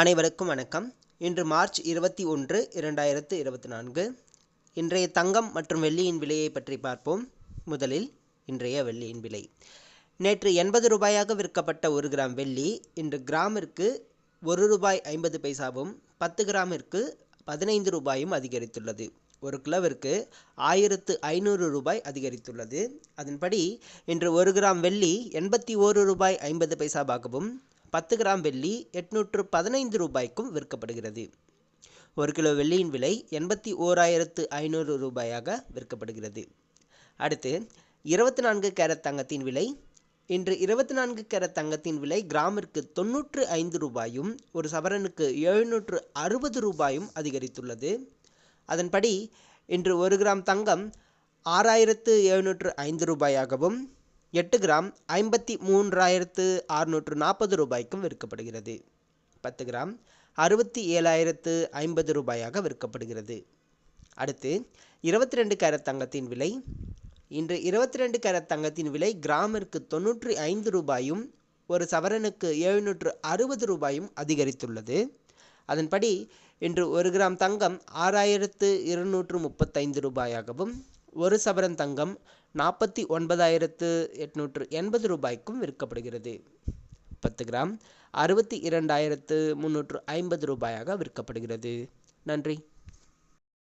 அனைவருக்கும் வணக்கம். இன்று மார்ச் இருபத்தி ஒன்று இரண்டாயிரத்து இருபத்தி நான்கு. இன்றைய தங்கம் மற்றும் வெள்ளியின் விலையை பற்றி பார்ப்போம். முதலில் இன்றைய வெள்ளியின் விலை. நேற்று எண்பது ரூபாயாக விற்கப்பட்ட ஒரு கிராம் வெள்ளி இன்று கிராமிற்கு ஒரு ரூபாய் ஐம்பது பைசாவும் பத்து கிராமிற்கு பதினைந்து ரூபாயும் அதிகரித்துள்ளது. ஒரு கிலோவிற்கு ஆயிரத்து ஐநூறு ரூபாய் அதிகரித்துள்ளது. அதன்படி இன்று ஒரு கிராம் வெள்ளி எண்பத்தி ஓரு ரூபாய் ஐம்பது பைசாவாகவும் பத்து கிராம் வெள்ளி எட்நூற்று பதினைந்து ரூபாய்க்கும் விற்கப்படுகிறது. ஒரு கிலோ வெள்ளியின் விலை எண்பத்தி ஓராயிரத்து ஐநூறு ரூபாயாக விற்கப்படுகிறது. அடுத்து இருபத்தி நான்கு கேரட் தங்கத்தின் விலை இன்று இருபத்தி நான்கு கேரட் தங்கத்தின் விலை கிராமிற்கு தொன்னூற்று ஐந்து ரூபாயும் ஒரு சவரனுக்கு எழுநூற்று அறுபது ரூபாயும் அதிகரித்துள்ளது. அதன்படி இன்று ஒரு கிராம் தங்கம் ஆறாயிரத்து எழுநூற்று ஐந்து ரூபாயாகவும் எட்டு கிராம் ஐம்பத்தி மூன்றாயிரத்து அறுநூற்று நாற்பது ரூபாய்க்கும் விற்கப்படுகிறது. பத்து கிராம் அறுபத்தி ஏழாயிரத்து ஐம்பது ரூபாயாக விற்கப்படுகிறது. அடுத்து இருபத்தி ரெண்டு கேரட் தங்கத்தின் விலை. இன்று இருபத்தி ரெண்டு கேரட் தங்கத்தின் விலை கிராமிற்கு தொன்னூற்றி ஐந்து ரூபாயும் ஒரு சவரனுக்கு எழுநூற்று அறுபது ரூபாயும் அதிகரித்துள்ளது. அதன்படி இன்று ஒரு கிராம் தங்கம் ஆறாயிரத்து இருநூற்று முப்பத்தைந்து ரூபாயாகவும் ஒரு சவரன் தங்கம் நாற்பத்தி ஒன்பதாயிரத்து எட்நூற்று எண்பது ரூபாய்க்கும் விற்கப்படுகிறது. பத்து கிராம் அறுபத்தி இரண்டாயிரத்து முந்நூற்று ஐம்பது ரூபாயாக விற்கப்படுகிறது. நன்றி.